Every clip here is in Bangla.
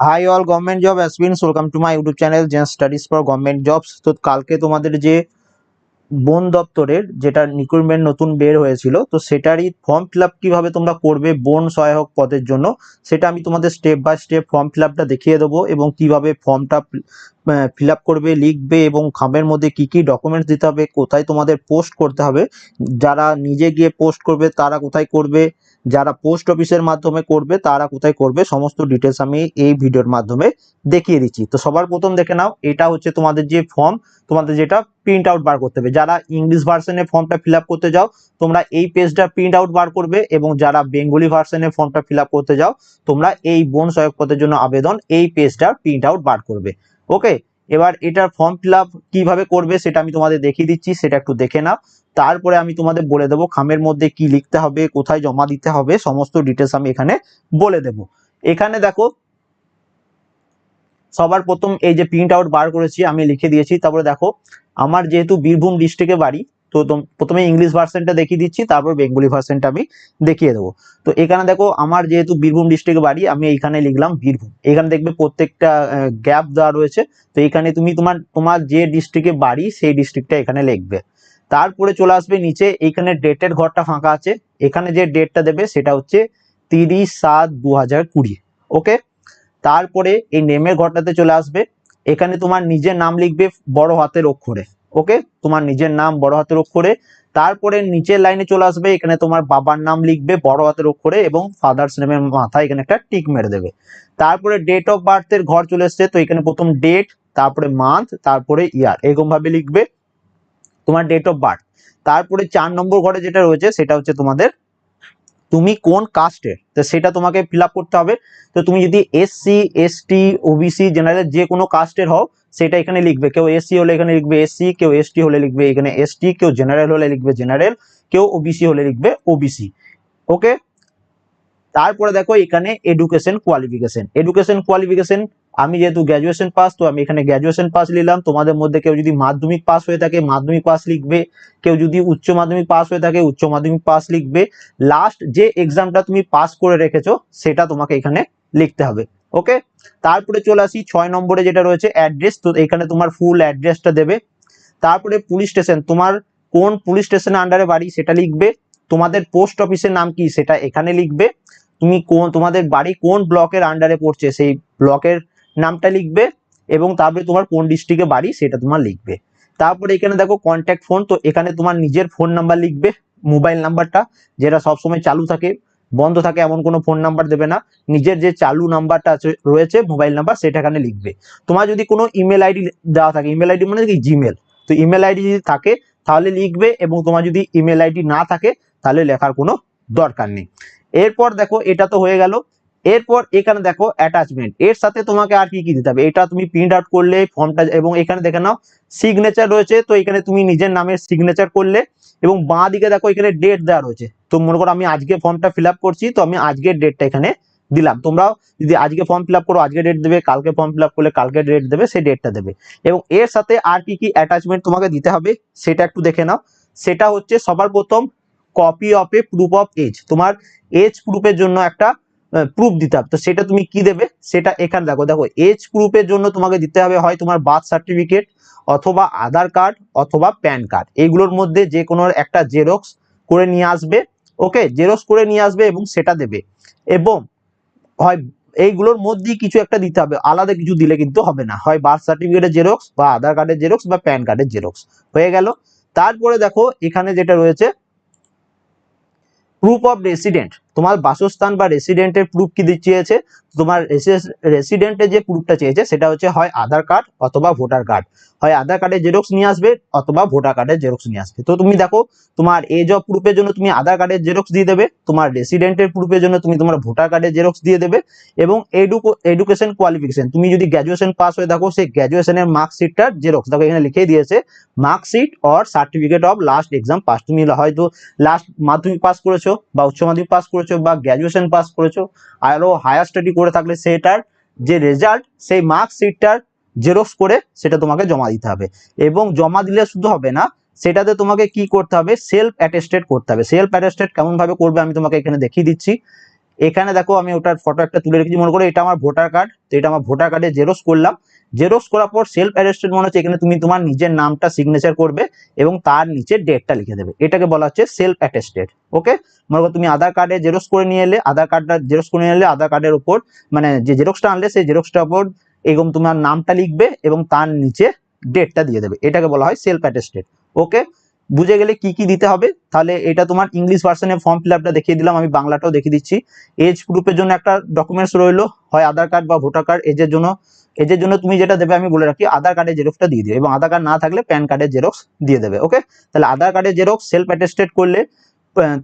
Hi all government job aspirants welcome to my YouTube channel Zen Studies for government jobs তো কালকে তোমাদের যে বন দপ্তরের যেটা রিক্রুটমেন্ট নতুন বের হয়েছিল, তো সেটারই ফর্ম ফিল আপ কীভাবে তোমরা করবে বন সহায়ক পদের জন্য, সেটা আমি তোমাদের step by step form fill আপটা দেখিয়ে দেবো এবং কীভাবে ফর্মটা ফিল করবে, লিখবে এবং খামের মধ্যে কি কি ডকুমেন্টস দিতে হবে, কোথায় তোমাদের পোস্ট করতে হবে, যারা নিজে গিয়ে পোস্ট করবে তারা কোথায় করবে, যারা পোস্ট অফিসের মাধ্যমে করবে তারা কোথায় করবে, সমস্ত ডিটেলস আমি এই ভিডিওর মাধ্যমে দেখিয়ে দিচ্ছি। তো সবার প্রথম দেখে নাও, এটা হচ্ছে তোমাদের যে ফর্ম তোমাদের যেটা প্রিন্ট আউট বার করতে হবে। যারা ইংলিশ ভার্সনে ফর্মটা ফিল করতে যাও, তোমরা এই পেজটা প্রিন্ট আউট বার করবে এবং যারা বেঙ্গলি ভার্সনে ফর্মটা ফিল করতে যাও, তোমরা এই বন সহায়ক পদের জন্য আবেদন এই পেজটা প্রিন্ট আউট বার করবে। ওকে এবার এটার ফর্ম ফিল কীভাবে করবে সেটা আমি তোমাদের দেখিয়ে দিচ্ছি, সেটা একটু দেখে নাও। তারপরে আমি তোমাদের বলে দেবো খামের মধ্যে কি লিখতে হবে, কোথায় জমা দিতে হবে, সমস্ত ডিটেলস আমি এখানে বলে দেব। এখানে দেখো, সবার প্রথম এই যে প্রিন্ট আউট বার করেছি, আমি লিখে দিয়েছি। তারপরে দেখো, আমার যেহেতু বীরভূম ডিস্ট্রিক্টে বাড়ি তো প্রথমে ইংলিশ ভার্সনটা দেখিয়ে দিচ্ছি, তারপর বেঙ্গলি ভার্সনটা আমি দেখিয়ে দেবো। তো এখানে দেখো, আমার যেহেতু বীরভূম ডিস্ট্রিক্টে বাড়ি, আমি এইখানে লিখলাম বীরভূম। এখানে দেখবে প্রত্যেকটা গ্যাপ দেওয়া রয়েছে। তো এখানে তুমি তোমার তোমার যে ডিস্ট্রিক্টে বাড়ি, সেই ডিস্ট্রিক্টটা এখানে লিখবে। তারপরে চলে আসবে নিচে এইখানে ডেটের ঘরটা ফাঁকা আছে। এখানে যে ডেটটা দেবে, সেটা হচ্ছে তিরিশ সাত দু হাজার কুড়ি। ওকে তারপরে এই নেমের ঘরটাতে চলে আসবে। এখানে তোমার নিজের নাম লিখবে বড় হাতের অক্ষরে। ওকে? তোমার নিজের নাম বড় হাতের অক্ষরে, তারপরে নিচের লাইনে চলে আসবে, এখানে তোমার বাবার নাম লিখবে বড় হাতের অক্ষরে এবং ফাদার্স নেমের মাথায় এখানে একটা টিক মেরে দেবে। তারপরে ডেট অফ বার্থের ঘর চলে এসছে, তো এখানে প্রথম ডেট তারপরে মান্থ তারপরে ইয়ার এরকম ভাবে লিখবে তোমার ডেট অফ বার্থ তারপরে চার নম্বর ঘরে যেটা রয়েছে, সেটা হচ্ছে তোমাদের তুমি কোন কাস্টের তো সেটা তোমাকে ফিল করতে হবে। তো তুমি যদি এসসি এসটি ওবিসি জেনারেল যে কোনো কাস্টের হও সেটা এখানে লিখবে। কেউ এসসি হলে এখানে লিখবে এসসি কেউ এসটি হলে লিখবে এখানে এসটি কেউ জেনারেল হলে লিখবে জেনারেল কেউ ওবিসি হলে লিখবে ওবিসি ওকে তারপরে দেখো এখানে এডুকেশন কোয়ালিফিকেশন এডুকেশন কোয়ালিফিকেশন আমি যেহেতু গ্র্যাজুয়েশন পাস তো আমি এখানে গ্র্যাজুয়েশন পাস নিলাম। তোমাদের মধ্যে কেউ যদি মাধ্যমিক পাস হয়ে থাকে, মাধ্যমিক পাস লিখবে। কেউ যদি উচ্চ মাধ্যমিক পাস হয়ে থাকে, উচ্চ মাধ্যমিক পাস লিখবে। লাস্ট যে এক্সামটা তুমি পাস করে রেখেছো, সেটা তোমাকে এখানে লিখতে হবে। ওকে তারপরে চলে আসি ছয় নম্বরে যেটা রয়েছে অ্যাড্রেস তো এখানে তোমার ফুল অ্যাড্রেসটা দেবে। তারপরে পুলিশ স্টেশন তোমার কোন পুলিশ স্টেশনের আন্ডারে বাড়ি সেটা লিখবে। তোমাদের পোস্ট অফিসের নাম কি সেটা এখানে লিখবে। তুমি কোন, তোমাদের বাড়ি কোন ব্লকের আন্ডারে পড়ছে সেই ব্লকের নামটা লিখবে এবং তারপরে তোমার কোন ডিস্ট্রিক্টে বাড়ি সেটা তোমার লিখবে। তারপরে এখানে দেখো কন্ট্যাক্ট ফোন তো এখানে তোমার নিজের ফোন নাম্বার লিখবে মোবাইল নাম্বারটা যেটা সবসময় চালু থাকে। বন্ধ থাকে এমন কোনো ফোন নাম্বার দেবে না। নিজের যে চালু নাম্বারটা রয়েছে মোবাইল নাম্বার সেটা এখানে লিখবে। তোমার যদি কোনো ইমেল আইডি দেওয়া থাকে ইমেল আইডি মানে কি? জিমেল তো ইমেল আইডি যদি থাকে, তাহলে লিখবে এবং তোমার যদি ইমেল আইডি না থাকে, তাহলে লেখার কোনো দরকার নেই। এরপর দেখো, এটা তো হয়ে গেল। এরপর এখানে দেখো অ্যাটাচমেন্ট এর সাথে তোমাকে আর কি কি দিতে হবে? এটা তুমি প্রিন্ট আউট করলে ফর্মটা এবং এখানে দেখে নাও সিগনেচার রয়েছে। তো এখানে তুমি নিজের নামের সিগনেচার করলে এবং বাঁ দিকে দেখো এখানে ডেট দেওয়া রয়েছে। তো মনে করো আমি আজকে ফর্মটা ফিল করছি, তো আমি আজকের ডেটটা এখানে দিলাম। তোমরাও যদি আজকে ফর্ম ফিল করো, আজকে ডেট দেবে, কালকে ফর্ম ফিল করলে কালকে ডেট দেবে, সেই ডেটটা দেবে। এবং এর সাথে আর কি কি অ্যাটাচমেন্ট তোমাকে দিতে হবে, সেটা একটু দেখে নাও। সেটা হচ্ছে সবার প্রথম copy of a proof of age তোমার এজ প্রুফের জন্য একটা প্রুফ দিতে হবে তো সেটা তুমি কি দেবে? সেটা এখানে দেখো। দেখো এজ প্রুফের জন্য তোমাকে দিতে হবে হয় তোমার বার্থ সার্টিফিকেট অথবা আধার কার্ড অথবা প্যান কার্ড এইগুলোর মধ্যে যে কোনো একটা জেরক্স করে নিয়ে আসবে। ওকে জেরক্স করে নিয়ে আসবে এবং সেটা দেবে। এবং হয়, এইগুলোর মধ্যেই কিছু একটা দিতে হবে। আলাদা কিছু দিলে কিন্তু হবে না। হয় বার্থ সার্টিফিকেটের জেরক্স বা আধার কার্ডের জেরক্স বা প্যান কার্ডের জেরক্স হয়ে গেল। তারপরে দেখো, এখানে যেটা রয়েছে প্রুফ অফ রেসিডেন্ট তোমার বাসস্থান বা রেসিডেন্টের প্রুফ কি চেয়েছে তোমার রেসিডেন্টের যে প্রুফটা চেয়েছে, সেটা হচ্ছে হয় আধার কার্ড অথবা ভোটার কার্ড হয় আধার কার্ডের জেরক্স নিয়ে আসবে অথবা ভোটার কার্ডের জেরক্স নিয়ে আসবে। তো তুমি দেখো, তোমার এজ অফ প্রুফের জন্য তুমি আধার কার্ডের জেরক্স দিয়ে দেবে, তোমার রেসিডেন্টের প্রুফের জন্য তুমি তোমার ভোটার কার্ডের জেরক্স দিয়ে দেবে এবং এডুকেশন কোয়ালিফিকেশন তুমি যদি গ্র্যাজুয়েশন পাস হয়ে থাকো, সেই গ্র্যাজুয়েশনের মার্কশিটটার জেরক্স দেখো এখানে লিখে দিয়েছে marksheet or certificate of last exam pass তুমি হয়তো লাস্ট মাধ্যমিক পাস করেছ বা উচ্চ মাধ্যমিক পাস করেছ বা গ্র্যাজুয়েশন পাস করেছ, আরও হায়ার স্টাডি করে থাকলে সেটার যে রেজাল্ট সেই মার্কশিটটার জেরক্স করে সেটা তোমাকে জমা দিতে হবে। এবং জমা দিলে শুধু হবে না, সেটাতে তোমাকে কি করতে হবে? সেলফ অ্যাটেস্টেড করতে হবে। সেলফ অ্যাটেস্টেড কেমন ভাবে করবে আমি তোমাকে এখানে দেখিয়ে দিচ্ছি। এখানে দেখো আমি ওটার ফটো একটা তুলে রেখেছি, মনে করো এটা আমার ভোটার কার্ড তো এটা আমার ভোটার কার্ডে জেরক্স করলাম। জেরক্স করার পর সেলফ অ্যারেস্টেড মনে হচ্ছে, এখানে তুমি তোমার নিজের নামটা সিগনেচার করবে এবং তার নিচে ডেটটা লিখে দেবে। এটাকে বলা হচ্ছে সেলফ অ্যাটেস্টেড ওকে মনে করো তুমি আধার কার্ডে জেরক্স করে নিয়ে এলে, আধার কার্ডটা জেরক্স করে নিয়ে এলে, আধার কার্ডের উপর মানে যে জেরক্সটা আনলে, সেই জেরক্সটার উপর এরকম তোমার নামটা লিখবে এবং তার নিচে ডেটটা দিয়ে দেবে। এটাকে বলা হয় সেলফ অ্যাটেস্টেড ওকে বুঝে গেলে কি কি দিতে হবে? তাহলে এটা তোমার ইংলিশ ভার্সনে ফর্ম ফিল আপটা দেখিয়ে দিলাম, আমি বাংলাটাও দেখিয়ে দিচ্ছি। এজ গ্রুপের জন্য একটা ডকুমেন্টস রইল, হয় আধার কার্ড বা ভোটার কার্ড এজের জন্য এজের জন্য তুমি যেটা দেবে, আমি বলে রাখি, আধার কার্ডের জেরক্সটা দিয়ে দিও এবং আধার কার্ড না থাকলে প্যান কার্ডের জেরক্স দিয়ে দেবে ওকে তাহলে আধার কার্ডের জেরক্স সেলফ অ্যাটেস্টেড করলে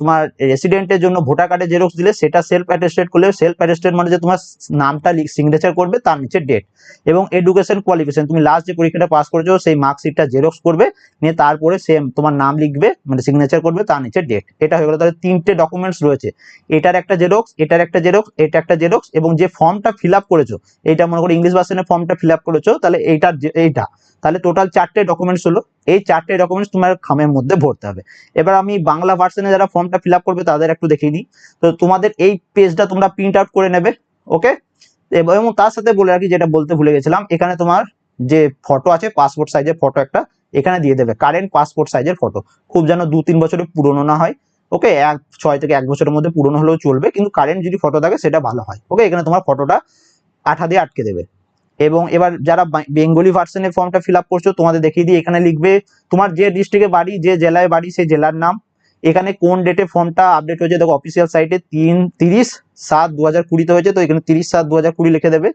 তোমার রেসিডেন্টের জন্য ভোটার কার্ডের জেরক্স দিলে সেটা সেলফ অ্যাটেস্টেড করলে সেলফ অ্যাটেস্টেড মানে যে তোমার নামটা সিগনেচার করবে তার নিচে ডেট এবং এডুকেশন কোয়ালিফিকেশন তুমি লাস্ট যে পরীক্ষাটা পাস করেছ সেই মার্কশিটটা জেরক্স করবে নিয়ে তারপরে সেম তোমার নাম লিখবে মানে সিগনেচার করবে তার নিচে ডেট এটা হয়ে গেলো তাহলে তিনটে ডকুমেন্টস রয়েছে এটার একটা জেরক্স এটার একটা জেরক্স এটা একটা জেরক্স এবং যে ফর্মটা ফিল আপ করেছ এইটা মনে করো ইংলিশ ভার্সনের ফর্মটা ফিল আপ করেছ তাহলে এইটার এইটা তাহলে টোটাল চারটে ডকুমেন্টস হলো এই চারটে ডকুমেন্টস তোমার খামের মধ্যে ভরতে হবে। এবার আমি বাংলা ভার্সনে যারা ফর্মটা ফিল করবে তাদের একটু দেখিয়ে দিই। তো তোমাদের এই পেজটা তোমরা প্রিন্ট আউট করে নেবে ওকে এবং তার সাথে বলে রাখি, যেটা বলতে ভুলে গেছিলাম, এখানে তোমার যে ফটো আছে পাসপোর্ট সাইজের ফটো একটা, এখানে দিয়ে দেবে কারেন্ট পাসপোর্ট সাইজের ফটো খুব যেন দু তিন বছরের পুরনো না হয় ওকে এক, ছয় থেকে এক বছরের মধ্যে পুরনো হলেও চলবে, কিন্তু কারেন্ট যদি ফটো থাকে, সেটা ভালো হয় ওকে এখানে তোমার ফটোটা আঠা দিয়ে আটকে দেবে। এবং এবার যারা বেঙ্গলি ভার্সনের ফর্মটা ফিল আপ করছ, তোমাদের দেখিয়ে দিই, এখানে লিখবে তোমার যে ডিস্ট্রিক্টে বাড়ি, যে জেলায় বাড়ি, সেই জেলার নাম। এখানে কোন ডেটে ফর্মটা আপডেট হয়েছে, দেখো অফিসিয়াল সাইটে তিন, তিরিশ সাত দু হাজার কুড়িতে হয়েছে, তো এখানে তিরিশ সাত দু হাজার কুড়ি লিখে দেবে।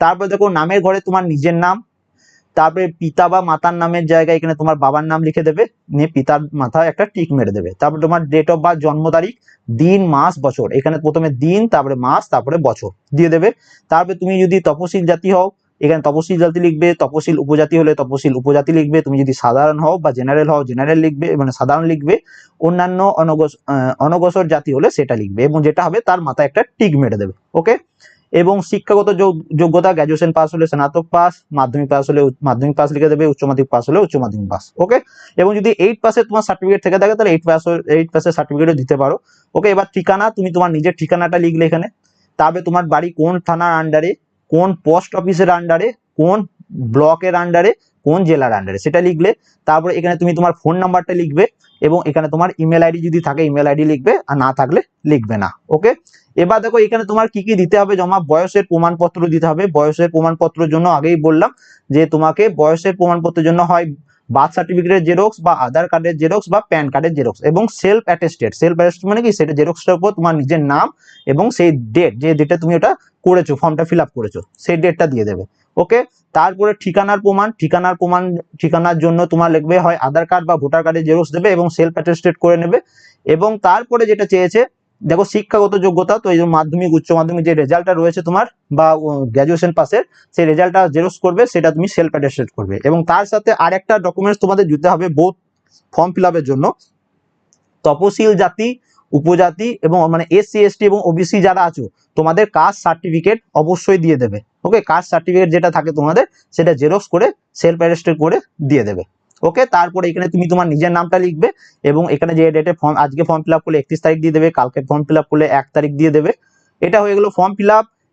তারপরে দেখো নামের ঘরে তোমার নিজের নাম, তারপরে পিতা বা মাতার নামের জায়গায় এখানে তোমার বাবার নাম লিখে দেবে, নিয়ে পিতার মাথায় একটা টিক মেরে দেবে। তারপরে তোমার ডেট অফ বার্থ জন্ম তারিখ, দিন, মাস, বছর, এখানে প্রথমে দিন, তারপরে মাস, তারপরে বছর দিয়ে দেবে। তারপরে তুমি যদি তপশিল জাতি হও এখানে তপশিল জাতি লিখবে, তপশিল উপজাতি হলে তপশিল উপজাতি লিখবে, তুমি যদি সাধারণ হও বা জেনারেল হও জেনারেল লিখবে মানে সাধারণ লিখবে, অন্যান্য অনগ্রসর জাতি হলে সেটা লিখবে এবং যেটা হবে তার মাথায় একটা টিক মেরে দেবে ওকে এবং শিক্ষাগত যোগ- যোগ্যতা গ্র্যাজুয়েশন পাস হলে স্নাতক পাস মাধ্যমিক পাস হলে মাধ্যমিক পাস লিখে দেবে, উচ্চ মাধ্যমিক পাস হলে উচ্চ মাধ্যমিক পাস ওকে এবং যদি এইট পাসে তোমার সার্টিফিকেট থেকে থাকে, তাহলে এইট পাস এইট পাসের সার্টিফিকেটও দিতে পারো ওকে এবার ঠিকানা, তুমি তোমার নিজের ঠিকানাটা লিখলে এখানে, তবে তোমার বাড়ি কোন থানার আন্ডারে কোন পোস্ট অফিসের আন্ডারে কোন ব্লকের আন্ডারে কোন জেলার আন্ডারে সেটা লিখলে, তারপরে এখানে তুমি তোমার ফোন নাম্বারটা লিখবে এবং এখানে তোমার ইমেল আইডি যদি থাকে ইমেল আইডি লিখবে, আর না থাকলে লিখবে না ওকে এবার দেখো, এখানে তোমার কি কি দিতে হবে? জমা বয়সের প্রমাণপত্র দিতে হবে। বয়সের প্রমাণপত্রের জন্য আগেই বললাম যে তোমাকে বয়সের প্রমাণপত্রের জন্য হয় বার্থ সার্টিফিকেটের জেরক্স বা আধার কার্ডের জেরক্স বা প্যান কার্ডের জেরক্স এবং সেলফ অ্যাটেস্টেড সেলফ অ্যাটেস্টেড মানে কি? সেটা জেরক্সটার উপর তোমার নিজের নাম এবং সেই ডেট যে ডেটে তুমি ওটা করেছ ফর্মটা ফিল আপ করেছ, সেই ডেটটা দিয়ে দেবে। ওকে তারপরে ঠিকানার প্রমাণ ঠিকানার প্রমাণ, ঠিকানার জন্য তোমার লিখবে হয় আধার কার্ড বা ভোটার কার্ডের জেরক্স দেবে এবং সেলফ অ্যাটেস্টেড করে নেবে। এবং তারপরে যেটা চেয়েছে দেখো শিক্ষাগত যোগ্যতা, তো এই মাধ্যমিক, উচ্চ মাধ্যমিক যে রেজাল্টটা রয়েছে তোমার, বা গ্র্যাজুয়েশন পাসের সেই রেজাল্টটা জেরক্স করবে, সেটা তুমি সেলফ অ্যাটেস্টেড করবে। এবং তার সাথে আরেকটা ডকুমেন্টস তোমাদের দিতে হবে বোথ ফর্ম ফিল জন্য। তপশিল জাতি, উপজাতি এবং মানে এসসি এসটি এবং ওবিসি যারা আছো, তোমাদের কাস্ট সার্টিফিকেট অবশ্যই দিয়ে দেবে। ওকে কাস্ট সার্টিফিকেট যেটা থাকে তোমাদের, সেটা জেরক্স করে সেলফ অ্যাটেস্টেড করে দিয়ে দেবে। ওকে তারপরে এখানে তুমি তোমার নিজের নামটা লিখবে এবং এখানে যে ডেটে ফর্ম আজকে ফর্ম ফিল আপ করলে একত্রিশ তারিখ দিয়ে দেবে, কালকে ফর্ম ফিল আপ করলে এক তারিখ দিয়ে দেবে। এটা হয়ে গেল ফর্ম ফিল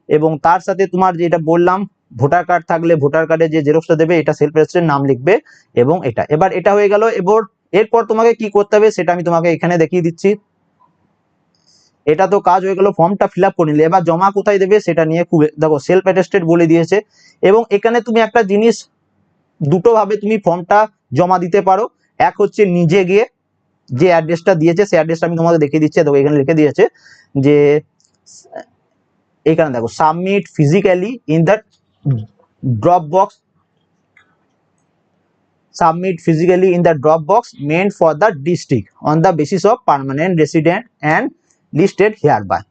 এবং তার সাথে তোমার যেটা বললাম ভোটার কার্ড থাকলে ভোটার কার্ডে যে জেরক্সটা দেবে, এটা সেলফ অ্যাটেস্টেড নাম লিখবে এবং এটা। এবার এটা হয়ে গেল, এবার এরপর তোমাকে কি করতে হবে সেটা আমি তোমাকে এখানে দেখিয়ে দিচ্ছি। এটা তো কাজ হয়ে গেল ফর্মটা ফিল আপ করে নিলে। এবার জমা কোথায় দেবে সেটা নিয়ে খুব, দেখো সেলফ অ্যাটেস্টেড বলে দিয়েছে। এবং এখানে তুমি একটা জিনিস দুটো ভাবে তুমি ফর্মটা জমা দিতে পারো। এক হচ্ছে নিজে গিয়ে যে অ্যাড্রেসটা দিয়েছে, সেই অ্যাড্রেসটা আমি তোমাকে দেখিয়ে দিচ্ছি। দেখো, এখানে লিখে দিয়েছে যে এইখানে দেখো submit physically in that drop box submit physically in the drop box meant for the district on the basis of permanent resident and listed here by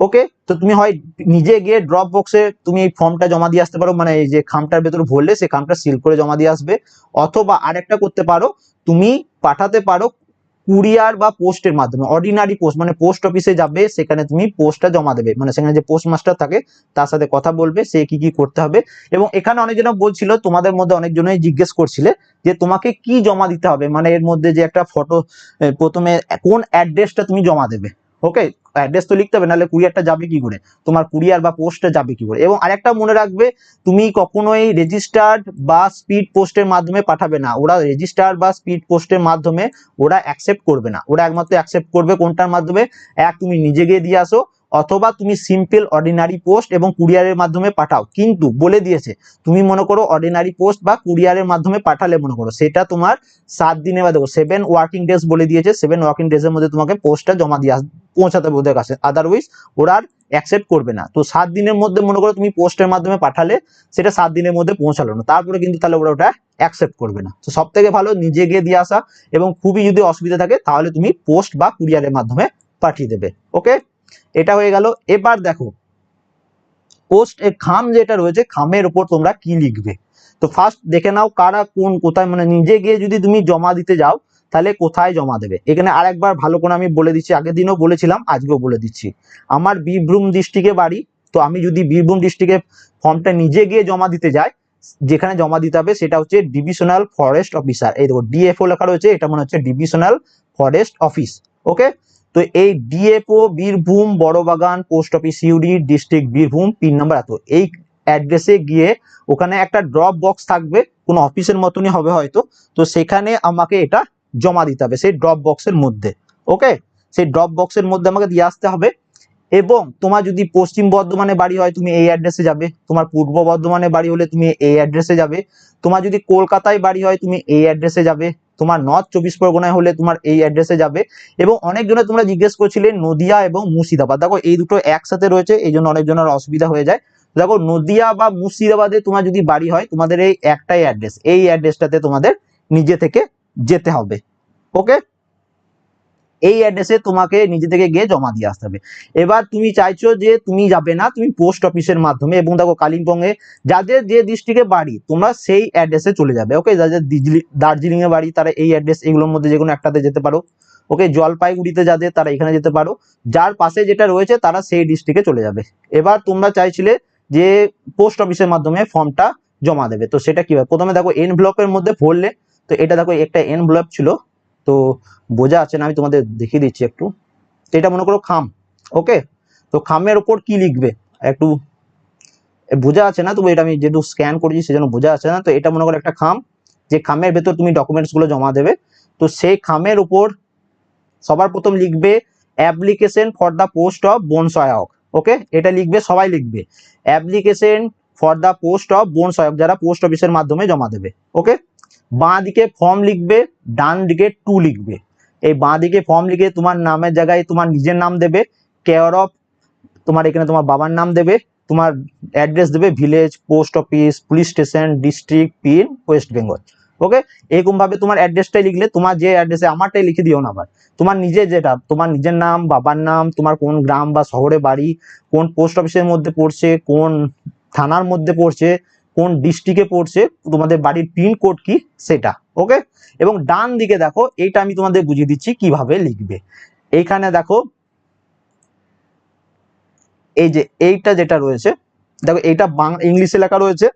okay তো তুমি হয় নিজে গিয়ে ড্রপ বক্সে তুমি এই ফর্মটা জমা দিয়ে আসতে পারো। মানে এই যে খামটার ভেতরে ভরলে সেই খামটা সিল করে জমা দিয়ে আসবে। অথবা আরেকটা করতে পারো, তুমি পাঠাতে পারো কুরিয়ার বা পোস্টের মাধ্যমে অর্ডিনারি পোস্ট মানে পোস্ট অফিসে যাবে, সেখানে তুমি পোস্টটা জমা দেবে। মানে সেখানে যে পোস্ট মাস্টার থাকে, তার সাথে কথা বলবে, সে কি কি করতে হবে। এবং এখানে অনেকজন বলছিল, তোমাদের মধ্যে অনেকজনই জিজ্ঞেস করছিলে যে তোমাকে কি জমা দিতে হবে? মানে এর মধ্যে যে একটা ফটো প্রথমে কোন অ্যাড্রেসটা তুমি জমা দেবে? ওকে অ্যাড্রেস তো লিখতে হবে, নাহলে কুরিয়ারটা যাবে কি করে? তোমার কুরিয়ার বা পোস্টে যাবে কি করে? এবং আরেকটা মনে রাখবে, তুমি কখনোই রেজিস্টার্ড বা স্পিড পোস্টের মাধ্যমে পাঠাবে না। ওরা রেজিস্টার্ড বা স্পিড পোস্টের মাধ্যমে ওরা অ্যাকসেপ্ট করবে না। ওরা একমাত্র অ্যাকসেপ্ট করবে কোনটার মাধ্যমে? এক, তুমি নিজে গিয়ে দিয়ে আসো, অথবা তুমি সিম্পল অর্ডিনারি পোস্ট এবং কুরিয়ারের মাধ্যমে পাঠাও। কিন্তু বলে দিয়েছে, তুমি মনে করো অর্ডিনারি পোস্ট বা কুরিয়ারের মাধ্যমে পাঠালে মনে করো, সেটা তোমার সাত দিনে বা দেখো সেভেন ওয়ার্কিং ডেজ বলে দিয়েছে সেভেন ওয়ার্কিং ডেজের মধ্যে তোমাকে পোস্টটা জমা দিয়ে পৌঁছাতে হবে ওদের কাছে। আদারওয়াইজ ওরা আর অ্যাকসেপ্ট করবে না। তো সাত দিনের মধ্যে মনে করো তুমি পোস্টের মাধ্যমে পাঠালে, সেটা সাত দিনের মধ্যে পৌঁছালো না। তারপরে কিন্তু তাহলে ওরা ওটা অ্যাকসেপ্ট করবে না। তো সব থেকে ভালো, নিজে গিয়ে দিয়ে আসা এবং খুবই যদি অসুবিধা থাকে, তাহলে তুমি পোস্ট বা কুরিয়ারের মাধ্যমে পাঠিয়ে দেবে। ওকে এটা হয়ে গেল। এবার দেখো পোস্ট খাম যেটা রয়েছে, খামের উপর তোমরা কি লিখবে? তো ফার্স্ট দেখে নাও কারা কোন কোথায় মানে নিজে গিয়ে যদি তুমি জমা দিতে যাও তাহলে কোথায় জমা দেবে? এখানে আরেকবার ভালো করে আমি বলে দিচ্ছি, আগের দিনও বলেছিলাম, আজকেও বলে দিচ্ছি। আমার বীরভূম ডিস্ট্রিক্টে বাড়ি, তো আমি যদি বীরভূম ডিস্ট্রিক্টে ফর্মটা নিজে গিয়ে জমা দিতে যাই, যেখানে জমা দিতে হবে সেটা হচ্ছে ডিভিশনাল ফরেস্ট অফিসার এই দেখো ডিএফও লেখা রয়েছে, এটা মনে হচ্ছে ডিভিশনাল ফরেস্ট অফিস ওকে তো এই DFO Birbhum, Barabagan post office Suri district Birbhum pin number এত। এই অ্যাড্রেসে গিয়ে ওখানে একটা ড্রপ বক্স থাকবে, কোনো অফিসের মতনই হবে হয়তো, তো সেখানে আমাকে এটা জমা দিতে হবে সেই ড্রপ বক্সের মধ্যে ওকে সেই ড্রপ বক্সের মধ্যে আমাকে দিয়ে আসতে হবে এবং তোমার যদি পশ্চিম বর্ধমানে বাড়ি হয়, তুমি এই অ্যাড্রেসে যাবে। তোমার পূর্ব বর্ধমানে বাড়ি হলে তুমি এই অ্যাড্রেসে যাবে। তোমার যদি কলকাতায় বাড়ি হয়, তুমি এই অ্যাড্রেসে যাবে। তোমার নর্থ চব্বিশ পরগনায় হলে তোমার এই অ্যাড্রেসে যাবে এবং অনেকজনে তোমরা জিজ্ঞেস করছিলে নদিয়া এবং মুর্শিদাবাদ। দেখো, এই দুটো একসাথে রয়েছে, এই জন্য অনেকজনের অসুবিধা হয়ে যায়। দেখো, নদিয়া বা মুর্শিদাবাদে তোমার যদি বাড়ি হয়, তোমাদের এই একটাই অ্যাড্রেস এই অ্যাড্রেসটাতে তোমাদের নিজে থেকে যেতে হবে। ওকে এই অ্যাড্রেসে তোমাকে নিজে থেকে গিয়ে জমা দিয়ে আসতে হবে। এবার তুমি চাইছো যে তুমি যাবে না, তুমি পোস্ট অফিসের মাধ্যমে এবং দেখো কালিম্পংয়ে যাদের যে ডিস্ট্রিক্টে বাড়ি, তোমরা সেই অ্যাড্রেসে চলে যাবে। ওকে যাদের দার্জিলিং এ বাড়ি, তারা এই অ্যাড্রেস এগুলোর মধ্যে যে কোনো একটাতে যেতে পারো। ওকে জলপাইগুড়িতে যাদের, তারা এখানে যেতে পারো। যার পাশে যেটা রয়েছে, তারা সেই ডিস্ট্রিক্টে চলে যাবে। এবার তোমরা চাইছিলে যে পোস্ট অফিসের মাধ্যমে ফর্মটা জমা দেবে। তো সেটা কীভাবে? প্রথমে দেখো এন এনভেলপের মধ্যে ভরলে তো এটা দেখো, একটা এনভেলপ ছিল। তো বোঝা আছে না, আমি তোমাদের দেখিয়ে দিচ্ছি একটু। এটা মনে করো খাম, ওকে? তো খামের ওপর কি লিখবে? একটু বোঝা আছে না, তবু এটা আমি যেহেতু স্ক্যান করেছি, সেজন্য বোঝা আছে না। তো এটা মনে করো একটা খাম, যে খামের ভেতর তুমি ডকুমেন্টসগুলো জমা দেবে। তো সেই খামের উপর সবার প্রথম লিখবে application for the post of বন সহায়ক ওকে? এটা লিখবে, সবাই লিখবে। Application for the post of বন সহায়ক যারা পোস্ট অফিসের মাধ্যমে জমা দেবে, ওকে? বাঁ দিকে ফর্ম লিখবে ডান দিকে টু লিখবে। এই বাঁ দিকে ফর্ম লিখে তোমার নামের জায়গায় তোমার নিজের নাম দেবে কেয়ার অফ তোমার এখানে তোমার বাবার নাম দেবে, তোমার অ্যাড্রেস দেবে village post office police station district pin West Bengal okay এরকম ভাবে তোমার অ্যাড্রেসটাই লিখলে, তোমার যে অ্যাড্রেসে আমারটাই লিখে দিও না আবার। তোমার নিজে যেটা, তোমার নিজের নাম, বাবার নাম, তোমার কোন গ্রাম বা শহরে বাড়ি, কোন পোস্ট অফিসের মধ্যে পড়ছে, কোন থানার মধ্যে পড়ছে কোন ডিস্ট্রিক্টে পড়ছে, তোমাদের বাড়ির পিন কোড কি, সেটা ওকে এবং ডান দিকে দেখো, এইটা আমি তোমাদের বুঝিয়ে দিচ্ছি কীভাবে লিখবে। এইখানে দেখো, এই যে এইটা যেটা রয়েছে, দেখো এইটা বাংলা ইংলিশে লেখা রয়েছে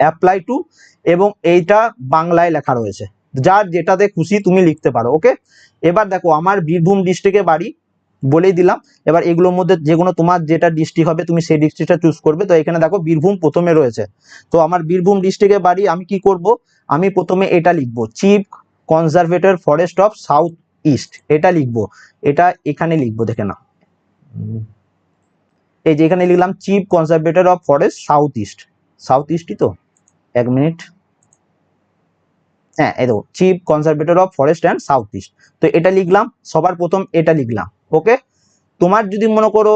অ্যাপ্লাই টু এবং এইটা বাংলায় লেখা রয়েছে। যার যেটাতে খুশি তুমি লিখতে পারো ওকে এবার দেখো, আমার বীরভূম ডিস্ট্রিক্টে বাড়ি বলেই দিলাম। এবার এগুলোর মধ্যে যে কোনো তোমার যেটা ডিস্ট্রিক্ট হবে, তুমি সেই ডিস্ট্রিক্টটা চুজ করবে। তো এখানে দেখো বীরভূম প্রথমে রয়েছে। তো আমার বীরভূম ডিস্ট্রিক্টে বাড়ি আমি কি করব? আমি প্রথমে এটা লিখব। Chief conservator forest of south east এটা লিখব। এটা এখানে লিখব, দেখে না এই যে এখানে লিখলাম chief conservator of forest south east south ইস্টই তো? এক মিনিট। হ্যাঁ এই দেখো। Chief conservator of forest and south east তো এটা লিখলাম, সবার প্রথম এটা লিখলাম। ওকে তোমার যদি মনে করো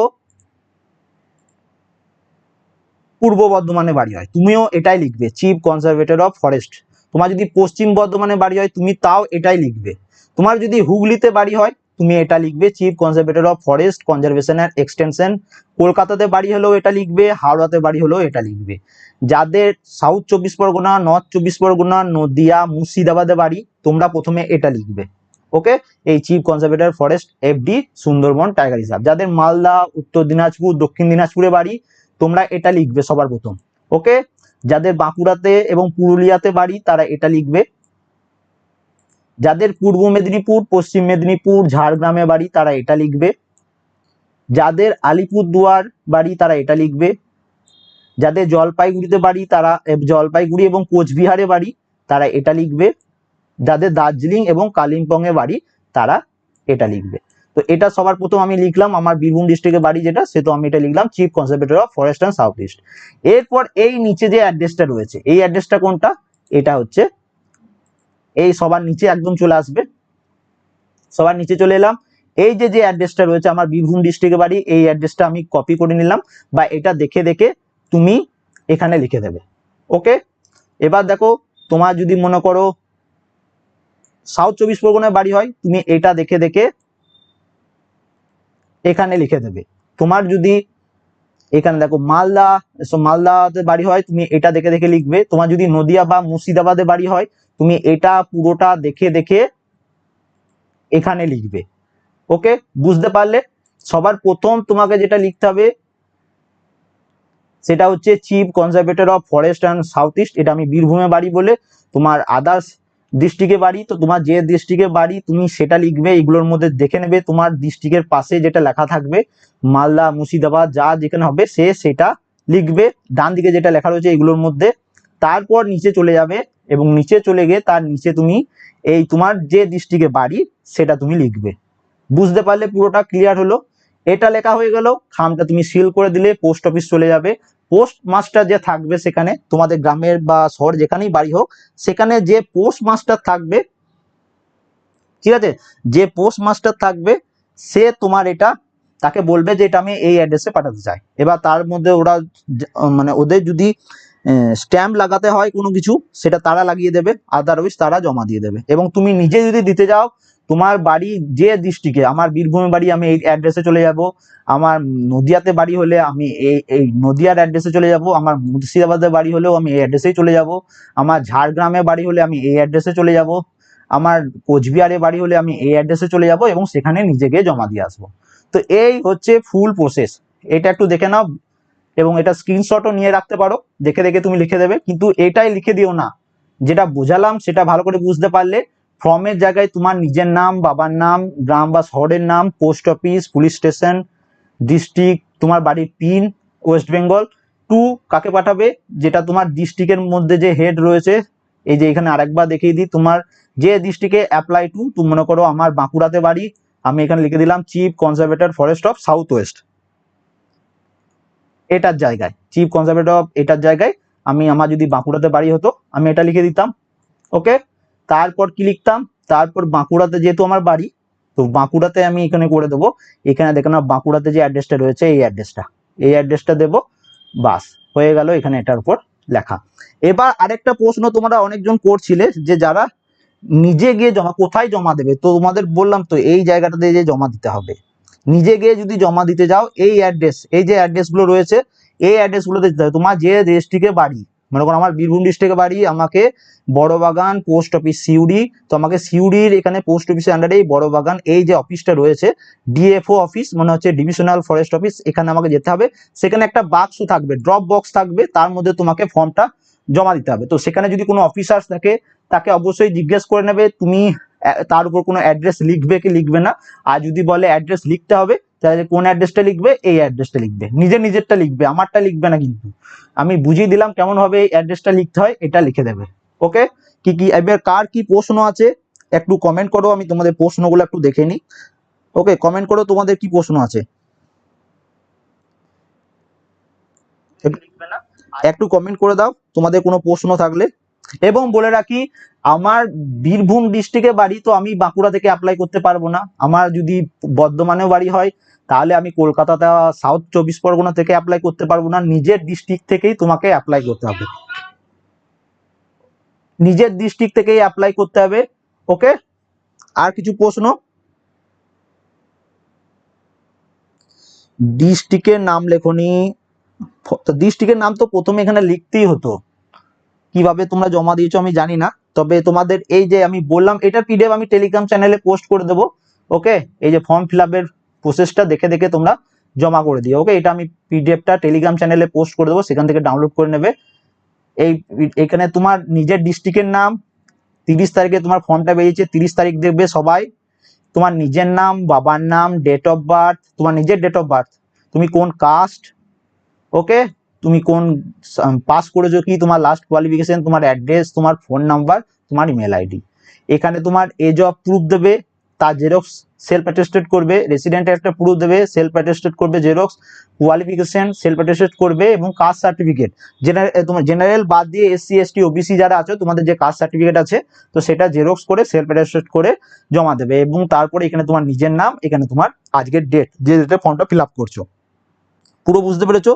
পূর্ব বর্ধমানে বাড়ি হয়, তুমিও এটাই লিখবে চিফ কনজারভেটর অফ ফরেস্ট তোমার যদি পশ্চিম বর্ধমানে বাড়ি হয়, তুমি তাও এটাই লিখবে। তোমার যদি হুগলিতে বাড়ি হয়, তুমি এটা লিখবে chief conservator of forest conservation and extension কলকাতাতে বাড়ি হলেও এটা লিখবে, হাওড়াতে বাড়ি হলেও এটা লিখবে। যাদের সাউথ চব্বিশ পরগনা নর্থ চব্বিশ পরগনা, নদিয়া, মুর্শিদাবাদে বাড়ি, তোমরা প্রথমে এটা লিখবে। ওকে? এই chief conservator forest FD Sundarban tiger reserve যাদের মালদা, উত্তর দিনাজপুর, দক্ষিণ দিনাজপুরে বাড়ি, তোমরা এটা লিখবে সবার প্রথম। ওকে? যাদের বাঁকুড়াতে এবং পুরুলিয়াতে বাড়ি, তারা এটা লিখবে। যাদের পূর্ব মেদিনীপুর, পশ্চিম মেদিনীপুর, ঝাড়গ্রামে বাড়ি, তারা এটা লিখবে। যাদের আলিপুরদুয়ার বাড়ি, তারা এটা লিখবে। যাদের জলপাইগুড়িতে বাড়ি, তারা জলপাইগুড়ি এবং কোচবিহারে বাড়ি, তারা এটা লিখবে। যাদের দার্জিলিং এবং কালিম্পংয়ে বাড়ি, তারা এটা লিখবে। তো এটা সবার প্রথম আমি লিখলাম, আমার বীরভূম ডিস্ট্রিক্টে বাড়ি যেটা, সে তো আমি এটা লিখলাম chief conservator of forest and south east এরপর এই নিচে যে অ্যাড্রেসটা রয়েছে, এই অ্যাড্রেসটা কোনটা? এটা হচ্ছে, এই সবার নিচে একদম চলে আসবে। সবার নিচে চলে এলাম। এই যে যে অ্যাড্রেসটা রয়েছে আমার বীরভূম ডিস্ট্রিক্টে বাড়ি, এই অ্যাড্রেসটা আমি কপি করে নিলাম বা এটা দেখে দেখে তুমি এখানে লিখে দেবে। ওকে এবার দেখো, তোমার যদি মনে করো সাউথ চব্বিশ পরগনায় বাড়ি হয়, তুমি এটা দেখে দেখে এখানে লিখে দেবে। তোমার যদি এখানে দেখো মালদা মালদাতে বাড়ি হয়, তুমি এটা দেখে দেখে লিখবে। তোমার যদি নদিয়া বা মুর্শিদাবাদে বাড়ি হয়, তুমি এটা পুরোটা দেখে দেখে এখানে লিখবে। ওকে বুঝতে পারলে? সবার প্রথম তোমাকে যেটা লিখতে হবে, সেটা হচ্ছে chief conservator of forest and south east এটা আমি বীরভূমে বাড়ি বলে তোমার আদার্স ডিস্ট্রিক্টে বাড়ি, তো তোমার যে ডিস্ট্রিক্টে বাড়ি, তুমি সেটা লিখবে, এগুলোর মধ্যে দেখে নেবে তোমার ডিস্ট্রিক্টের পাশে যেটা লেখা থাকবে, মালদা, মুর্শিদাবাদ, যা যেখানে হবে সে সেটা লিখবে, ডান দিকে যেটা লেখা রয়েছে এগুলোর মধ্যে, তারপর নিচে চলে যাবে এবং নিচে চলে গিয়ে তার নিচে তুমি এই তোমার যে ডিস্ট্রিক্টে বাড়ি, সেটা তুমি লিখবে। বুঝতে পারলে পুরোটা ক্লিয়ার হলো। এটা লেখা হয়ে গেল, খামটা তুমি সিল করে দিলে পোস্ট অফিস চলে যাবে। পোস্ট মাস্টার যে থাকবে সেখানে, তোমাদের গ্রামের বা শহর যেখানেই বাড়ি হোক, সেখানে যে পোস্ট মাস্টার থাকবে, ঠিক আছে? যে পোস্ট মাস্টার থাকবে, সে তোমার এটা, তাকে বলবে যে এটা আমি এই অ্যাড্রেসে পাঠাতে চাই। এবার তার মধ্যে ওরা মানে ওদের যদি স্ট্যাম্প লাগাতে হয় কোনো কিছু, সেটা তারা লাগিয়ে দেবে আদারওয়াইজ তারা জমা দিয়ে দেবে। এবং তুমি নিজে যদি দিতে যাও তোমার বাড়ি যে ডিস্ট্রিক্টে আমার বীরভূমে বাড়ি আমি এই অ্যাড্রেসে চলে যাব, আমার নদিয়াতে বাড়ি হলে আমি এই এই নদিয়ার অ্যাড্রেসে চলে যাব, আমার মুর্শিদাবাদে বাড়ি হলেও আমি এই অ্যাড্রেসেই চলে যাব, আমার ঝাড়গ্রামে বাড়ি হলে আমি এই অ্যাড্রেসে চলে যাব, আমার কোচবিহারে বাড়ি হলে আমি এই অ্যাড্রেসে চলে যাব এবং সেখানে নিজেকে জমা দিয়ে আসব। তো এই হচ্ছে ফুল প্রসেস এটা একটু দেখে নাও এবং এটা স্ক্রিনশটও নিয়ে রাখতে পারো, দেখে দেখে তুমি লিখে দেবে, কিন্তু এটাই লিখে দিও না। যেটা বোঝালাম সেটা ভালো করে বুঝতে পারলে ফর্মের জায়গায় তোমার নিজের নাম, বাবার নাম, গ্রাম বা শহরের নাম post office police station district তোমার বাড়ির পিন ওয়েস্ট বেঙ্গল টু কাকে পাঠাবে? যেটা তোমার ডিস্ট্রিক্টের মধ্যে যে হেড রয়েছে, এই যে এখানে আরেকবার দেখিয়ে দিই, তোমার যে ডিস্ট্রিক্টে অ্যাপ্লাই টু তুমি মনে করো আমার বাঁকুড়াতে বাড়ি, আমি এখানে লিখে দিলাম chief conservator forest of south west এটার জায়গায় চিফ কনজারভেটর অফ এটার জায়গায়, আমি আমার যদি বাঁকুড়াতে বাড়ি হতো, আমি এটা লিখে দিতাম ওকে তারপর কি লিখতাম? তারপর বাঁকুড়াতে যেহেতু আমার বাড়ি, তো বাঁকুড়াতে আমি এখানে করে দেবো। এখানে দেখো না বাঁকুড়াতে যে অ্যাড্রেসটা রয়েছে, এই অ্যাড্রেসটা এই অ্যাড্রেসটা দেবো। বাস, হয়ে গেল এখানে এটার উপর লেখা। এবার আরেকটা প্রশ্ন তোমরা অনেকজন করছিলে, যে যারা নিজে গিয়ে জমা, কোথায় জমা দেবে? তো তোমাদের বললাম তো, এই জায়গাটাতে যে জমা দিতে হবে। নিজে গিয়ে যদি জমা দিতে যাও, এই অ্যাড্রেস এই যে অ্যাড্রেসগুলো রয়েছে, এই অ্যাড্রেসগুলোতে হবে। তোমার যে ডিস্ট্রিক্টে বাড়ি মনে করো আমার বীরভূম ডিস্ট্রিক্টে বাড়ি আমাকে বড়বাগান পোস্ট অফিস সিউড়ি তো আমাকে সিউড়ির এখানে পোস্ট অফিসের আন্ডারে এই বড়বাগান, এই যে অফিসটা রয়েছে ডিএফও অফিস মানে হচ্ছে ডিভিশনাল ফরেস্ট অফিস এখানে আমাকে যেতে হবে। সেখানে একটা বাক্স থাকবে ড্রপ বক্স থাকবে, তার মধ্যে তোমাকে ফর্মটা জমা দিতে হবে। তো সেখানে যদি কোনো অফিসার থাকে, তাকে অবশ্যই জিজ্ঞেস করে নেবে, তুমি তার উপর কোনো অ্যাড্রেস লিখবে কি লিখবে না, আর যদি বলে অ্যাড্রেস লিখতে হবে তাহলে কোন অ্যাড্রেসটা লিখবে? এই অ্যাড্রেসটা লিখবে। নিজের নিজেরটা লিখবে, আমারটা লিখবে না কিন্তু। আমি বুঝিয়ে দিলাম কেমন ভাবে এই অ্যাড্রেসটা লিখতে হয়, এটা লিখে দেবে। ওকে কি কি, এবার কার কি প্রশ্ন আছে, একটু কমেন্ট করো, আমি তোমাদের প্রশ্নগুলো একটু দেখে নিই। ওকে কমেন্ট করো তোমাদের কি প্রশ্ন আছে। একটু কমেন্ট করে দাও, তোমাদের কোনো প্রশ্ন থাকলে। এবং বলে রাখি, আমার বীরভূম ডিস্ট্রিক্টে বাড়ি তো আমি বাঁকুড়া থেকে অ্যাপ্লাই করতে পারব না। আমার যদি বর্ধমানেও বাড়ি হয়, তাহলে আমি কলকাতাতে সাউথ চব্বিশ পরগনা থেকে অ্যাপ্লাই করতে পারব না। নিজের ডিস্ট্রিক্ট থেকেই তোমাকে অ্যাপ্লাই করতে হবে। নিজের ডিস্ট্রিক্ট থেকেই অ্যাপ্লাই করতে হবে ওকে আর কিছু প্রশ্ন? ডিস্ট্রিক্টের নাম লেখনি ডিস্ট্রিক্টের নাম তো প্রথমে এখানে লিখতেই হতো। কীভাবে তোমরা জমা দিয়েছ আমি জানি না। তবে তোমাদের এই যে আমি বললাম, এটা পিডিএফ আমি টেলিগ্রাম চ্যানেলে পোস্ট করে দেবো ওকে এই যে ফর্ম ফিল আপের প্রসেসটা দেখে দেখে তোমরা জমা করে দিও ওকে এটা আমি পিডিএফটা টেলিগ্রাম চ্যানেলে পোস্ট করে দেবো, সেখান থেকে ডাউনলোড করে নেবে। এই এখানে তোমার নিজের ডিস্ট্রিক্টের নাম, তিরিশ তারিখে তোমার ফর্মটা বেরিয়েছে, তিরিশ তারিখ দেখবে সবাই। তোমার নিজের নাম, বাবার নাম ডেট অফ বার্থ তোমার নিজের ডেট অফ বার্থ তুমি কোন কাস্ট ওকে তুমি কোন পাস করেছ কি, তোমার লাস্ট কোয়ালিফিকেশন তোমার অ্যাড্রেস তোমার ফোন নাম্বার তোমার ইমেল আইডি এখানে তোমার এজ অফ প্রুফ দেবে, তার জেরক্স সেলফ অ্যাটেস্টেড করবে রেসিডেন্ট একটা প্রুফ দেবে সেলফ অ্যাটেস্টেড করবে জেরক্স কোয়ালিফিকেশন সেলফ অ্যাটেস্টেড করবে এবং কাস্ট সার্টিফিকেট তোমার জেনারেল বাদ দিয়ে এসসি এসটি ওবিসি যারা আছো, তোমাদের যে কাস্ট সার্টিফিকেট আছে, তো সেটা জেরক্স করে সেলফ অ্যাটেস্টেড করে জমা দেবে এবং তারপরে এখানে তোমার নিজের নাম, এখানে তোমার আজকের ডেট যে ডেটে ফর্মটা ফিল আপ করছ। পুরো বুঝতে পেরেছ?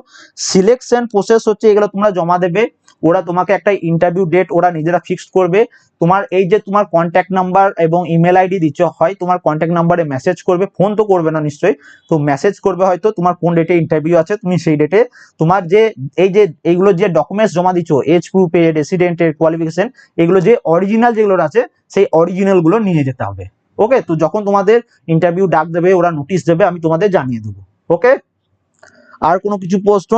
সিলেকশন প্রসেস হচ্ছে এগুলো তোমরা জমা দেবে। ওরা তোমাকে একটা ইন্টারভিউ ডেট ওরা নিজেরা ফিক্সড করবে। তোমার এই যে তোমার কন্ট্যাক্ট নাম্বার এবং ইমেল আইডি দিচ্ছ হয়, তোমার কন্ট্যাক্ট নাম্বারে মেসেজ করবে। ফোন তো করবে না নিশ্চয়ই। তো মেসেজ করবে হয়তো, তোমার কোন ডেটে ইন্টারভিউ আছে, তুমি সেই ডেটে তোমার যে, এই যে, এইগুলো যে ডকুমেন্টস জমা দিচ্ছ এজ প্রুফে রেসিডেন্টের কোয়ালিফিকেশন এগুলো যে অরিজিনাল যেগুলো আছে, সেই অরিজিনালগুলো নিয়ে যেতে হবে। ওকে তো যখন তোমাদের ইন্টারভিউ ডাক দেবে, ওরা নোটিশ দেবে, আমি তোমাদের জানিয়ে দেবো। ওকে আর কোনো কিছু প্রশ্ন?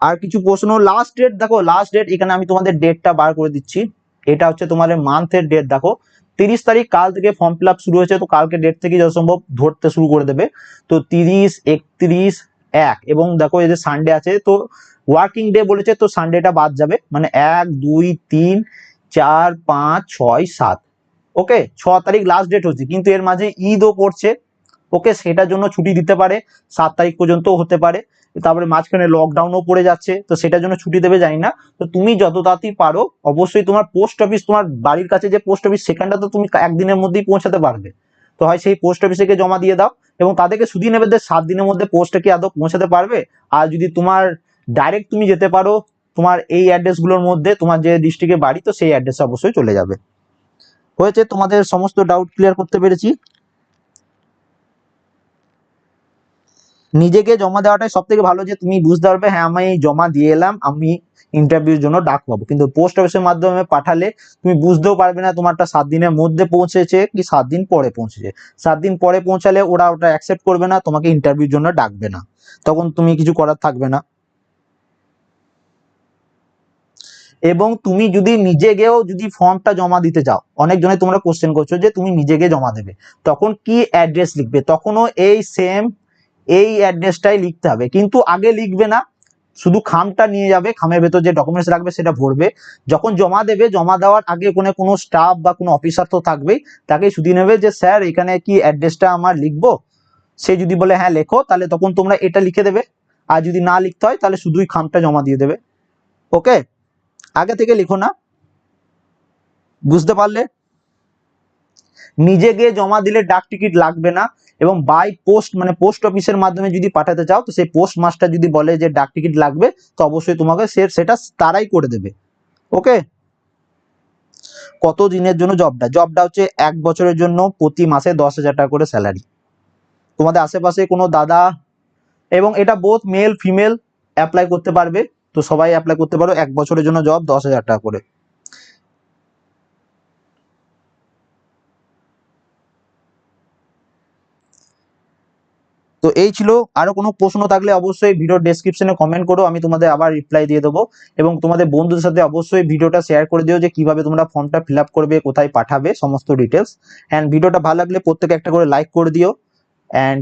আর কিছু প্রশ্ন? লাস্ট ডেট দেখো লাস্ট ডেট এখানে আমি তোমাদের ডেটটা বার করে দিচ্ছি। এটা হচ্ছে তোমাদের মান্থের ডেট দেখো। তিরিশ তারিখ কাল থেকে ফর্ম ফিল শুরু হয়েছে, তো কালকে ডেট থেকে যত সম্ভব ধরতে শুরু করে দেবে। তো তিরিশ, একত্রিশ, এক, এবং দেখো এই যে সানডে আছে, তো ওয়ার্কিং ডে বলেছে, তো সানডেটা বাদ যাবে। মানে এক, দুই, তিন, চার, পাঁচ, ছয়, সাত। ওকে ছ তারিখ লাস্ট ডেট হচ্ছে, কিন্তু এর মাঝে ঈদও পড়ছে। ওকে সেটার জন্য ছুটি দিতে পারে, সাত তারিখ পর্যন্ত হতে পারে। তারপরে মাঝখানে লকডাউনও পড়ে যাচ্ছে, তো সেটার জন্য ছুটি দেবে, জানি না। তো তুমি যত তাড়াতাড়ি পারো, অবশ্যই তোমার পোস্ট অফিস তোমার বাড়ির কাছে যে পোস্ট অফিস সেখানটা তো তুমি একদিনের মধ্যেই পৌঁছাতে পারবে। তো হয় সেই পোস্ট অফিসে গিয়ে জমা দিয়ে দাও, এবং তাদেরকে শুধু নেবে সাত দিনের মধ্যে পোস্টে কি আদৌ পৌঁছাতে পারবে? আর যদি তোমার ডাইরেক্ট তুমি যেতে পারো, তোমার এই অ্যাড্রেসগুলোর মধ্যে, তোমার যে ডিস্ট্রিক্টে বাড়ি, তো সেই অ্যাড্রেসে অবশ্যই চলে যাবে। হয়েছে, তোমাদের সমস্ত ডাউট ক্লিয়ার করতে পেরেছি। নিজেকে জমা দেওয়াটাই সব থেকে ভালো যে তুমি বুঝতে পারবে হ্যাঁ আমি জমা দিয়ে এলাম, আমি ইন্টারভিউর জন্য ডাক পাবো কিন্তু পোস্ট অফিসের মাধ্যমে পাঠালে তুমি বুঝতেও পারবে না, তোমারটা সাত দিনের মধ্যে পৌঁছেছে কি সাত দিন পরে পৌঁছেছে। সাত দিন পরে পৌঁছালে ওরা ওটা অ্যাকসেপ্ট করবে না, তোমাকে ইন্টারভিউর জন্য ডাকবে না। তখন তুমি কিছু করার থাকবে না। এবং তুমি যদি নিজে গিয়েও যদি ফর্মটা জমা দিতে যাও অনেক জনে তোমরা কোশ্চেন করছ যে তুমি নিজে গিয়ে জমা দেবে। তখন কি অ্যাড্রেস লিখবে? তখনও এই সেম এই অ্যাড্রেসটাই লিখতে হবে। কিন্তু আগে লিখবে না। শুধু খামটা নিয়ে যাবে, খামের ভেতর যে ডকুমেন্টস রাখবে সেটা ভরবে। যখন জমা দেবে, জমা দেওয়ার আগে কোনো কোনো স্টাফ বা কোনো অফিসার তো থাকবেই। তাকে শুধু নেবে যে, স্যার, এখানে কি অ্যাড্রেসটা আমার লিখব? সে যদি বলে হ্যাঁ লেখো, তাহলে তখন তোমরা এটা লিখে দেবে। আর যদি না লিখতে হয়, তাহলে শুধুই খামটা জমা দিয়ে দেবে। ওকে আগে থেকে লিখো না। বুঝতে পারলে? নিজে গিয়ে জমা দিলে ডাক টিকিট লাগবে না এবং বাই পোস্ট মানে পোস্ট অফিসের মাধ্যমে যদি পাঠাতে চাও, তো সেই পোস্ট মাস্টার যদি বলে যে ডাক টিকিট লাগবে, তো অবশ্যই তোমাকে সে সেটা তারাই করে দেবে। ওকে? কত দিনের জন্য জবটা জবটা হচ্ছে এক বছরের জন্য প্রতি মাসে দশ হাজার টাকা করে স্যালারি তোমাদের আশেপাশে কোনো দাদা এবং এটা বোথ মেল ফিমেল অ্যাপ্লাই করতে পারবে। তো সবাই অ্যাপ্লাই করতে পারো, এক বছরের জন্য জব দশ হাজার টাকা করে। তো এই ছিল, আরও কোনো প্রশ্ন থাকলে অবশ্যই ভিডিও ডেসক্রিপশনে কমেন্ট করো, আমি তোমাদের আবার রিপ্লাই দিয়ে দেবো। এবং তোমাদের বন্ধুদের সাথে অবশ্যই ভিডিওটা শেয়ার করে দিও যে কীভাবে তোমরা ফর্মটা ফিল করবে, কোথায় পাঠাবে, সমস্ত ডিটেলস অ্যান্ড ভিডিওটা ভালো লাগলে প্রত্যেকে একটা করে লাইক করে দিও। অ্যান্ড